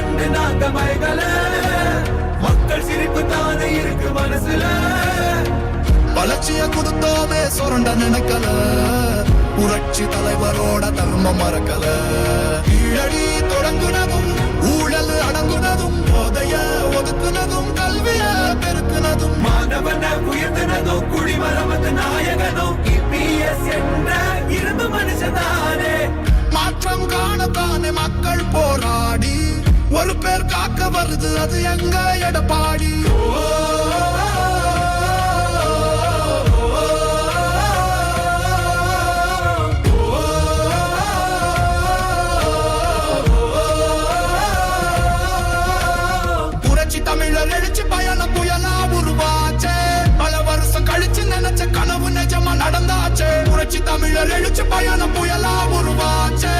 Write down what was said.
கண்டு நாங்க மயங்கல மக்கள் சிரிப்பு தானே இருக்கு மனசுல. வளர்ச்சிய கொடுத்தோமே சுரண்ட நினைக்கல. புரட்சி தலைவரோட தர்மம் மறக்கல. கீழடி தொடங்குனதும் ஊழல் அடங்குனதும் போதைய ஒதுக்குனதும் கல்விய பெருக்குனதும். மாணவன உயர்த்தினதோ குடிமரமத்து நாயகனோ இபிஎஸ் என்ற இரும்பு மனுஷனானே மாற்றம் காணத்தானே மக்கள் போராடி. ஒரு பேர் காக்க வருது அது எங்க எடப்பாடி? புரட்சி தமிழர் எழுச்சி பயணம் புயலா உருவாச்சே. பல வருஷம் கழிச்சு நினைச்ச கனவு நிஜமா நடந்தாச்சே. புரட்சி தமிழர் எழுச்சி பயணம் புயலா உருவாச்சே.